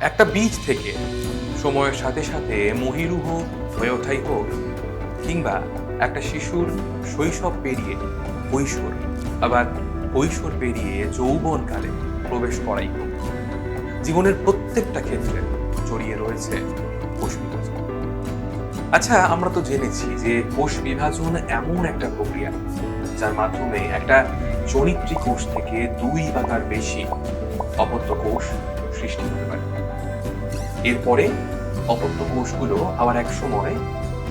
একটা বীজ থেকে সময়ের সাথে সাথে মহিরুহ হয়ে ওঠাই হোক, কিংবা একটা শিশুর শৈশব পেরিয়ে কৈশোর, আবার কৈশোর পেরিয়ে যৌবনকালে প্রবেশ করাই হোক। জীবনের প্রত্যেকটা ক্ষেত্রে জড়িয়ে রয়েছে বিভাজন আচ্ছা আমরা তো জেনেছি যে কোষ বিভাজন এমন একটা প্রক্রিয়া, যার মাধ্যমে একটা জনিত্রী কোষ থেকে দুই বা তার বেশি অপত্য কোষ সৃষ্টি হতে পারে। এরপরে অপত্য কোষগুলো আবার এক সময়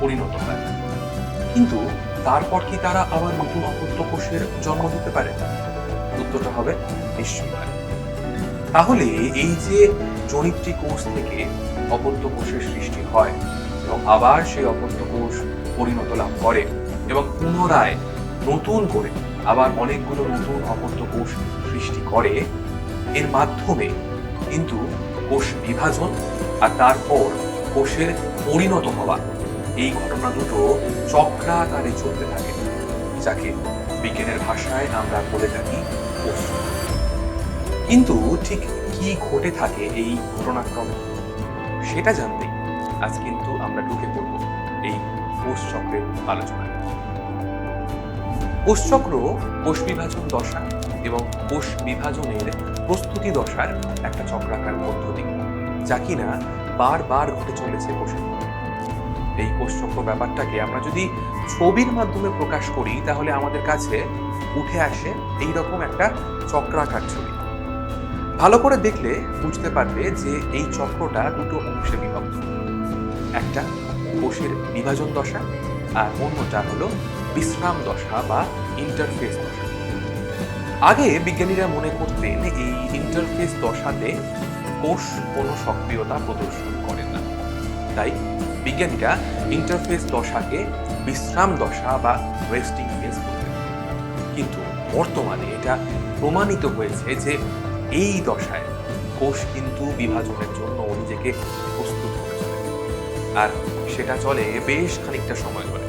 পরিণত হয়। কিন্তু তারপর কি তারা আবার নতুন অপত্য কোষের জন্ম দিতে পারে? উত্তরটা হবে নিশ্চয়ই তাহলে এই যে জনিত্রী কোষ থেকে অপত্য কোষের সৃষ্টি হয় আবার সেই অপত্য কোষ পরিণত লাভ করে এবং পুনরায় নতুন করে আবার অনেকগুলো নতুন অপত্য কোষ সৃষ্টি করে। এর মাধ্যমে কিন্তু কোষ বিভাজন আর তারপর কোষের পরিণত হওয়া এই ঘটনা দুটো চক্রাকারে চলতে থাকে, যাকে বিজ্ঞানের ভাষায় আমরা বলে থাকি কোষ। কিন্তু ঠিক কি ঘটে থাকে এই ঘটনাক্রমে, সেটা জানতেই আজ কিন্তু আমরা ঢুকে পড়ব এই কোষ চক্রের আলোচনায়। কোষচক্র কোষ বিভাজন দশা এবং কোষ বিভাজনের প্রস্তুতি দশার একটা চক্রাকার পদ্ধতি, যা কিনা বারবার ঘটে চলেছে কোষের। এই কোষচক্র ব্যাপারটাকে আমরা যদি ছবির মাধ্যমে প্রকাশ করি, তাহলে আমাদের কাছে উঠে আসে এই রকম একটা চক্রাকার ছবি। ভালো করে দেখলে বুঝতে পারবে যে এই চক্রটা দুটো অংশে বিভক্ত। একটা কোষের বিভাজন দশা আর অন্যটা হলো বিশ্রাম দশা বা ইন্টারফেস দশা। আগে বিজ্ঞানীরা মনে করতেন এই ইন্টারফেস দশাতে কোষ কোনো সক্রিয়তা প্রদর্শন করে না। তাই বিজ্ঞানীরা ইন্টারফেস দশাকে বিশ্রাম দশা বা রেস্টিং ফেজ বলতেন কিন্তু বর্তমানে এটা প্রমাণিত হয়েছে যে এই দশায় কোষ কিন্তু বিভাজনের জন্য নিজেকে আর সেটা চলে বেশ খানিকটা সময় ধরে।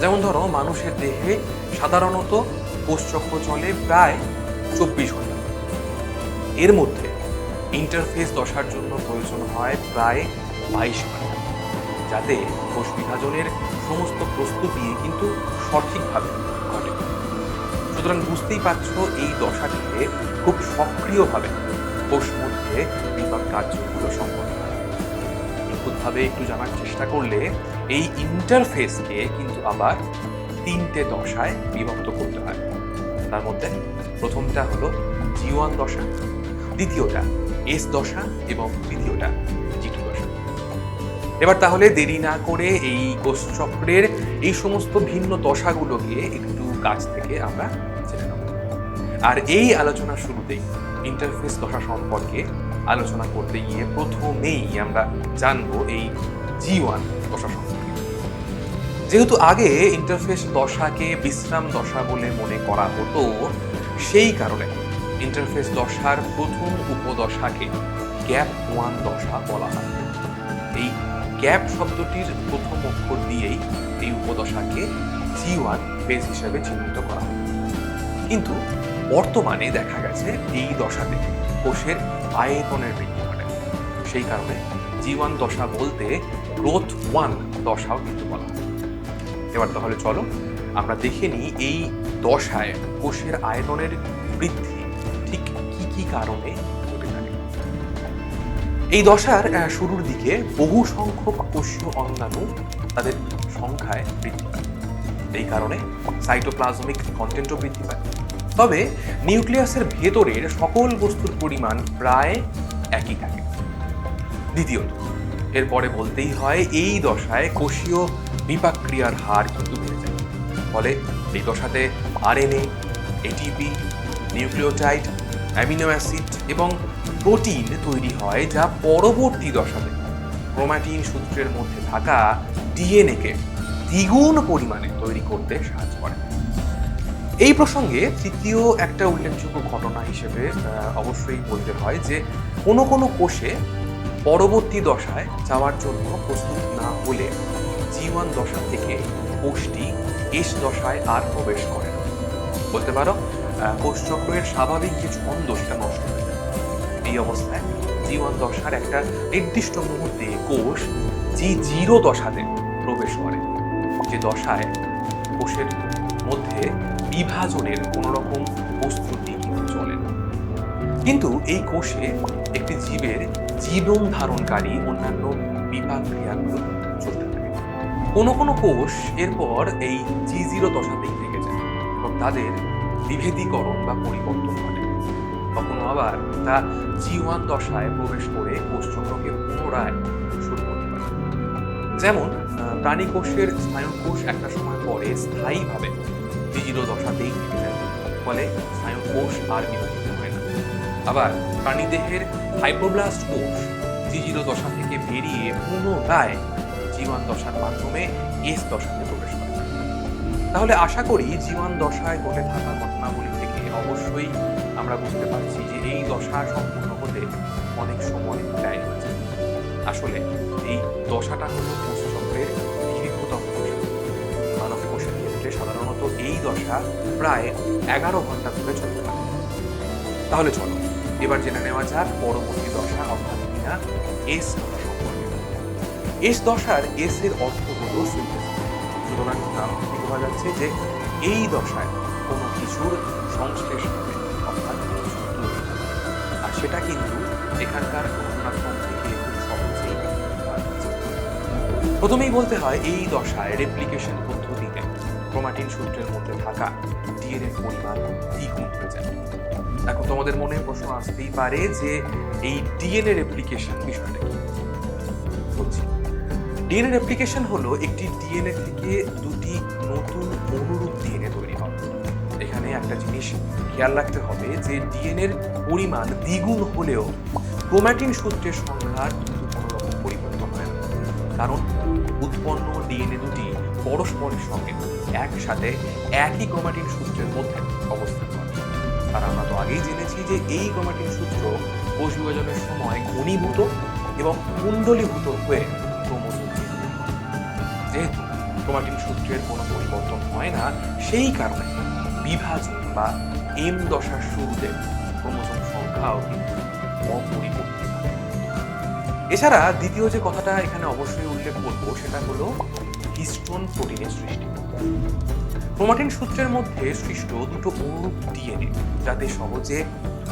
যেমন ধরো, মানুষের দেহে সাধারণত কোষচক্র চলে প্রায় চব্বিশ ঘণ্টা। এর মধ্যে ইন্টারফেস দশার জন্য প্রয়োজন হয় প্রায় বাইশ ঘণ্টা, যাতে কোষ বিভাজনের সমস্ত প্রস্তুতি কিন্তু সঠিকভাবে ঘটে। সুতরাং বুঝতেই পারছ, এই দশাটিকে খুব সক্রিয়ভাবে কোষ মধ্যে বিভাগ কার্যগুলো সম্পন্ন নিখুঁতভাবে একটু জানার চেষ্টা করলে এই ইন্টারফেসকে কিন্তু আবার তিনটে দশায় বিভক্ত করতে হয়। তার মধ্যে প্রথমটা হলো জি ওয়ান দশা, দ্বিতীয়টা এস দশা এবং তৃতীয়টা জি টু দশা। এবার তাহলে দেরি না করে এই কোষচক্রের এই সমস্ত ভিন্ন দশাগুলোকে একটু কাছ থেকে আমরা আর এই আলোচনার শুরুতেই ইন্টারফেস দশা সম্পর্কে আলোচনা করতে গিয়ে প্রথমেই আমরা জানব এই জি ওয়ান দশা সম্পর্কে। যেহেতু আগে ইন্টারফেস দশাকে বিশ্রাম দশা বলে মনে করা হতো, সেই কারণে ইন্টারফেস দশার প্রথম উপদশাকে গ্যাপ ওয়ান দশা বলা হয়। এই গ্যাপ শব্দটির প্রথম অক্ষর দিয়েই এই উপদশাকে জি ওয়ান ফেজ হিসেবে চিহ্নিত করা হয়। কিন্তু বর্তমানে দেখা গেছে এই দশাতে কোষের আয়তনের বৃদ্ধি ঘটে। সেই কারণে জীবন দশা বলতে গ্রোথ ওয়ান দশাও কিন্তু বলা হয়। এবার তাহলে চলো আমরা দেখে নিই এই দশায় কোষের আয়তনের বৃদ্ধি ঠিক কি কি কারণে ঘটে থাকে। এই দশার শুরুর দিকে বহু সংখ্যক কোষীয় অঙ্গাণু তাদের সংখ্যায় বৃদ্ধি পায়। এই কারণে সাইটোপ্লাজমিক কন্টেন্টও বৃদ্ধি পায়। তবে নিউক্লিয়াসের ভেতরের সকল বস্তুর পরিমাণ প্রায় একই থাকে। দ্বিতীয়ত, এরপরে বলতেই হয় এই দশায় কোষীয় বিপাক ক্রিয়ার হার কিন্তু বেড়ে যায়। ফলে এই দশাতে RNA ATP nucleotide, amino acid এবং প্রোটিন তৈরি হয় যা পরবর্তী দশাতে ক্রোমাটিন সূত্রের মধ্যে থাকা ডিএনএকে দ্বিগুণ পরিমাণে তৈরি করতে সাহায্য করে। এই প্রসঙ্গে তৃতীয় একটা উল্লেখযোগ্য ঘটনা হিসেবে অবশ্যই বলতে হয় যে, কোনো কোনো কোষে পরবর্তী দশায় যাওয়ার জন্য প্রস্তুত না হলে জীবন দশা থেকে কোষটি এস দশায় আর প্রবেশ করে। বলতে পারো কোষচক্রের স্বাভাবিক যে ছন্দ সেটা নষ্ট হয়ে যায় এই অবস্থায় জি ওয়ান দশার একটা নির্দিষ্ট মুহূর্তে কোষ জি জিরো দশাতে প্রবেশ করে যে দশায় কোষের মধ্যে বিভাজনের কোন রকম প্রস্তুতি কিন্তু চলে না। কিন্তু এই কোষে একটি জীবের জীবন ধারণকারী অন্যান্য বিপাক ক্রিয়াগুলো চলতে থাকে। কোনো কোনো কোষ এরপর এই জি জিরো দশাতেই থেকে যায় এবং তাদের বিভেদীকরণ বা পরিবর্তন ঘটে। কখনো আবার তা জি ওয়ান দশায় প্রবেশ করে কোষচক্রকে পুনরায় শুরু করতে পারে। যেমন প্রাণী কোষের স্নায়ু কোষ একটা সময় পরে স্থায়ীভাবে জি জিরো দশাতেই থেকে যায় ফলে স্নায়ু কোষ আর বিভাজিত হয় না। আবার প্রাণীদেহের ফাইব্রোব্লাস্ট কোষ জি দশা থেকে বেরিয়ে পুনরায় জীবন দশার মাধ্যমে এস দশাতে প্রবেশ করে। তাহলে আশা করি জীবন দশায় ঘটে থাকা ঘটনাগুলি থেকে অবশ্যই আমরা বুঝতে পারছি যে এই দশা সম্পূর্ণ হতে অনেক সময় ব্যয় হয়েছে আসলে এই দশাটা হলো কোষচক্রের দশা প্রায় এগারো ঘণ্টা ধরে চলতে থাকে তাহলে চলো, এবার জেনে নেওয়া যাক পরবর্তী দশা অর্থাৎ কিনা এস দশা এস দশার এস এর অর্থ হলো synthesis। সুতরাং নাম থেকে বোঝা যাচ্ছে যে এই দশায় কোনো কিছুর সংশ্লেষ হবে অর্থাৎ। আর সেটা কিন্তু এখানকার ঘটনাক্রম থেকে খুব সহজেই প্রথমেই বলতে হয় এই দশায় রেপ্লিকেশন ক্রোমাটিন সূত্রের মধ্যে থাকা ডিএনএর পরিমাণ দ্বিগুণ হয়ে যায়। এখন তোমাদের মনে প্রশ্ন আসতেই পারে যে এই ডিএনএ রেপ্লিকেশন বিষয়টা কি? বলছি। ডিএনএ রেপ্লিকেশন হলো একটি ডিএনএ থেকে দুটি নতুন অনুরূপ ডিএনএ তৈরি হয়। এখানে একটা জিনিস খেয়াল রাখতে হবে যে ডিএনএর পরিমাণ দ্বিগুণ হলেও ক্রোম্যাটিন সূত্রের সংখ্যার কিন্তু পরিবর্তন হয় না। কারণ উৎপন্ন ডিএনএ দুটি পরস্পরের সঙ্গে একসাথে একই ক্রোমাটিন সূত্রের মধ্যে অবস্থান করে। আর আমরা তো আগেই জেনেছি যে এই ক্রোমাটিন সূত্র কোষ বিভাজনের সময় ঘনীভূত এবং কুণ্ডলীভূত হয়ে ক্রোমোজোম যেহেতু ক্রোমাটিন সূত্রের কোনো পরিবর্তন হয় না, সেই কারণে বিভাজন বা এম দশার শুরুতে ক্রোমোজোম সংখ্যাও কিন্তু অপরিবর্তিত এছাড়া দ্বিতীয় যে কথাটা এখানে অবশ্যই উল্লেখ করব, সেটা হলো হিস্টোন প্রোটিনের সৃষ্টি। ক্রোমাটিন সূত্রের মধ্যে সৃষ্ট দুটো অনুরূপ ডিএনএ যাতে সহজে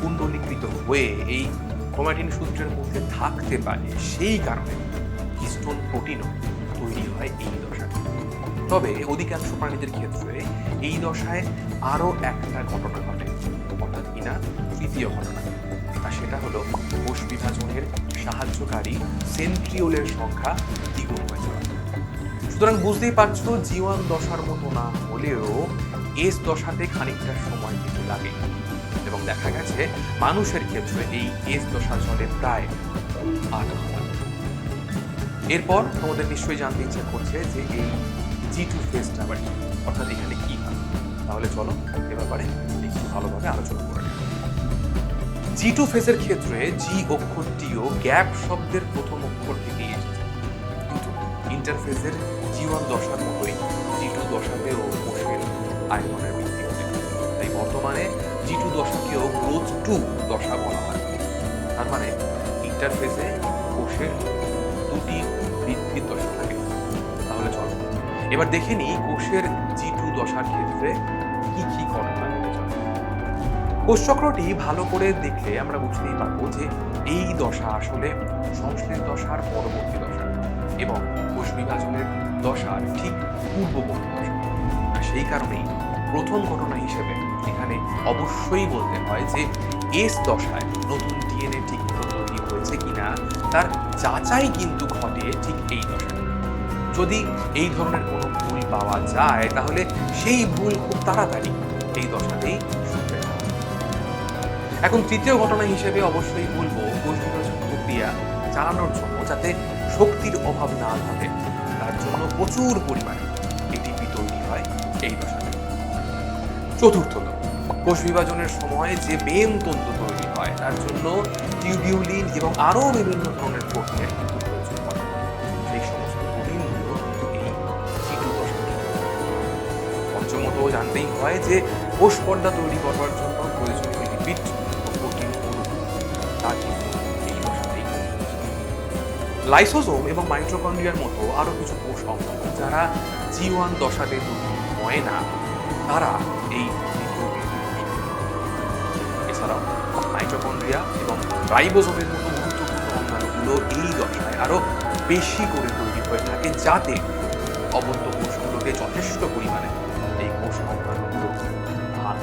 কুণ্ডলীকৃত হয়ে এই ক্রোমাটিন সূত্রের মধ্যে থাকতে পারে, সেই কারণে হিস্টোন প্রোটিনও তৈরি হয় এই দশায়। তবে অধিকাংশ প্রাণীদের ক্ষেত্রে এই দশায় আরও একটা ঘটনা ঘটে, অর্থাৎ কিনা তৃতীয় ঘটনা। আর সেটা হলো কোষ বিভাজনের সাহায্যকারী সেন্ট্রিওলের সংখ্যা দ্বিগুণ হয়ে যাওয়া। সুতরাং বুঝতেই পারছ, জীবন দশার মতো না হলেও এস দশাতে খানিকটা সময় কিন্তু লাগে। এবং দেখা গেছে, মানুষের ক্ষেত্রে এই এস দশা চলে প্রায় আট ঘণ্টা। এরপর তোমাদের নিশ্চয়ই জানতে ইচ্ছে করছে যে এই জি টু ফেসটা আবার কি? অর্থাৎ এখানে কি হয়? তাহলে চলো এ ব্যাপারে একটু ভালোভাবে আলোচনা করে জি টু ফেজের ক্ষেত্রে জি অক্ষরটিও গ্যাপ শব্দের প্রথম অক্ষর থেকেই এসেছে কিন্তু ইন্টারফেসের জীবন দশার মতোই জি টু দশাতেও কোষের আয়তনের বৃদ্ধি ঘটে তাই বর্তমানে জি টু দশাকেও গ্রোথ টু দশা বলা হয়। তার মানে ইন্টারফেসে কোষের দুটি বৃদ্ধির দশা থাকে। তাহলে চলো, এবার দেখে নিই কোষের জি টু দশার ক্ষেত্রে কি কি ঘটনা কোষচক্রটি ভালো করে দেখলে আমরা বুঝতেই পারব যে এই দশা আসলে সংশ্লেষ দশার পরবর্তী দশা। এবং কোষ বিভাজনের দশার ঠিক পূর্ববর্তী দশা সেই কারণেই প্রথম ঘটনা হিসেবে এখানে অবশ্যই বলতে হয় যে এস দশায় নতুন ডিএনএ ঠিক তৈরি হয়েছে কিনা, তার যাচাই কিন্তু ঘটে ঠিক এই দশায়। যদি এই ধরনের কোনো ভুল পাওয়া যায়, তাহলে সেই ভুল খুব তাড়াতাড়ি এই দশাতেই এখন তৃতীয় ঘটনা হিসেবে অবশ্যই বলব কোষ বিভাজন প্রক্রিয়া চালানোর জন্য, যাতে শক্তির অভাব না ঘটে, তার জন্য প্রচুর পরিমাণে এটিপি তৈরি হয় এই দশাতে চতুর্থত কোষ বিভাজনের সময় যে বেম তন্তু তৈরি হয়, তার জন্য টিউবিউলিন এবং আরও বিভিন্ন ধরনের প্রক্রিয়া কিন্তু প্রয়োজন হয়। সেই সমস্ত প্রোটিনগুলো কিন্তু এই জিটু দশাতে পঞ্চমত জানতেই হয় যে কোষ পর্দা তৈরি করবার জন্য লাইসোজোম এবং মাইট্রোকন্ড্রিয়ার মতো আরও কিছু কোষ অঙ্গ যারা জি ওয়ান দশাতে হয় না, তারা এই। এছাড়াও মাইটোকন্ড্রিয়া এবং রাইবোজোমের মতো গুরুত্বপূর্ণ অঙ্গাণুগুলো এই দশায় আরও বেশি করে তৈরি হয়ে থাকে যাতে অবন্ত কোষগুলোকে যথেষ্ট পরিমাণে এই কোষ অঙ্গাণুগুলো ভাগ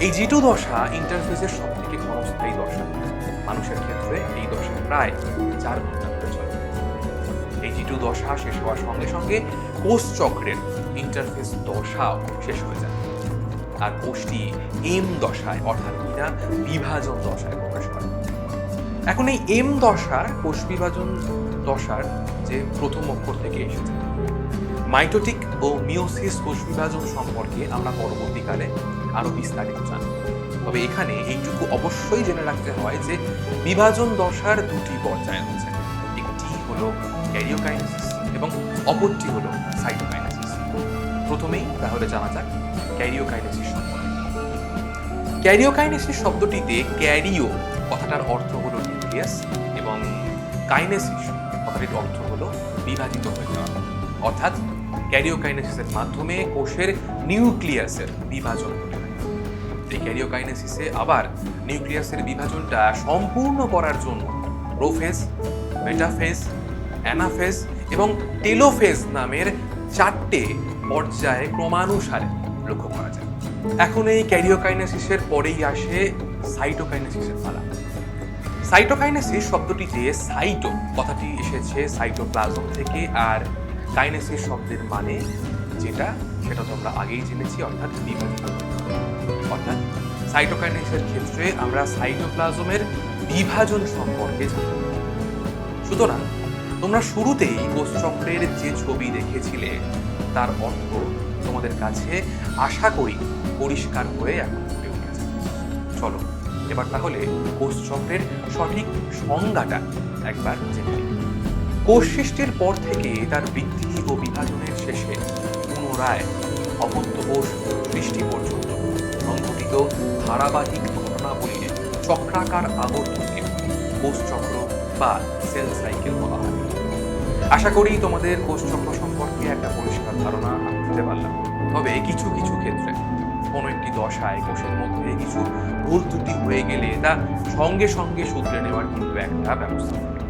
এই জিটু দশা ইন্টারফেসের সব থেকে ক্ষণস্থায়ী দশা মানুষের ক্ষেত্রে এই দশা প্রায় চার ঘণ্টা ধরে চলে। এই জিটু দশা শেষ হওয়ার সঙ্গে সঙ্গে কোষ চক্রের ইন্টারফেস দশাও শেষ হয়ে যায়। আর কোষটি এম দশায়, অর্থাৎ কিনা বিভাজন দশায় প্রকাশ করে। এখন এই এম দশার, কোষ বিভাজন দশার যে প্রথম অক্ষর থেকে এসেছে, মাইটোটিক ও মিওসিস কোষ বিভাজন সম্পর্কে আমরা পরবর্তীকালে আরও বিস্তারিত জানব। তবে এখানে এইটুকু অবশ্যই জেনে রাখতে হয় যে বিভাজন দশার দুটি পর্যায় আছে একটি হলো ক্যারিওকাইনেসিস এবং অপরটি হলো সাইটোকাইনেসিস। প্রথমেই তাহলে জানা যাক ক্যারিওকাইনেসিস সম্পর্কে। ক্যারিওকাইনেসিস শব্দটিতে ক্যারিও কথাটার অর্থ হলো নিউক্লিয়াস এবং কাইনেসিস কথাটির অর্থ হলো বিভাজিত হয়ে যাওয়া। অর্থাৎ ক্যারিওকাইনেসিসের মাধ্যমে কোষের নিউক্লিয়াসের বিভাজন ঘটে। এই ক্যারিওকাইনেসিসে আবার নিউক্লিয়াসের বিভাজনটা সম্পূর্ণ করার জন্য প্রোফেজ মেটাফেজ, অ্যানাফেজ এবং টেলোফেজ নামের চারটে পর্যায়ে ক্রমানুসারে লক্ষ্য করা যায়। এখন এই ক্যারিওকাইনেসিসের পরেই আসে সাইটোকাইনেসিসের পালা। সাইটোকাইনেসিস শব্দটিতে সাইটো, কথাটি এসেছে সাইটোপ্লাজম থেকে, আর কাইনেসিস শব্দের মানে যেটা, সেটা তো আমরা আগেই জেনেছি, অর্থাৎ বিভাজিত। অর্থাৎ সাইটোকাইনেসিসের ক্ষেত্রে আমরা সাইটোপ্লাজমের বিভাজন সম্পর্কে জানি। সুতরাং, তোমরা শুরুতেই কোষচক্রের যে ছবি দেখেছিলে, তার অর্থ তোমাদের কাছে আশা করি পরিষ্কার হয়ে এখন ফুটে উঠেছে। চলো, এবার তাহলে কোষচক্রের সঠিক সংজ্ঞাটা একবার জেনে নিই। কোষ সৃষ্টির পর থেকে তার বৃদ্ধি ও বিভাজনের শেষে পুনরায় অপত্য কোষ সৃষ্টি পর্যন্ত সংঘটিত ধারাবাহিক ঘটনাবলীর চক্রাকার আবর্তনকে কোষচক্র বা সেল সাইকেল বলা হয়। আশা করি তোমাদের কোষচক্র সম্পর্কে একটা পরিষ্কার ধারণা আমি দিতে পারলাম। তবে কিছু কিছু ক্ষেত্রে কোনো একটি দশায় কোষের মধ্যে কিছু ভুল ত্রুটি হয়ে গেলে তা সঙ্গে সঙ্গে শুধরে নেওয়ার কিন্তু একটা ব্যবস্থা থাকে।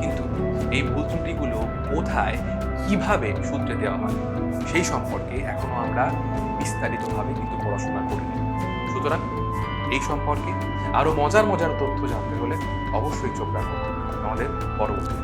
কিন্তু এই ভুল ত্রুটিগুলো কোথায়, কীভাবে শুধরে দেওয়া হয়, সেই সম্পর্কে এখনও আমরা বিস্তারিতভাবে কিন্তু পড়াশোনা করিনি। সুতরাং এই সম্পর্কে আরও মজার মজার তথ্য জানতে হলে অবশ্যই চোখ রাখুন। আমাদের পরবর্তী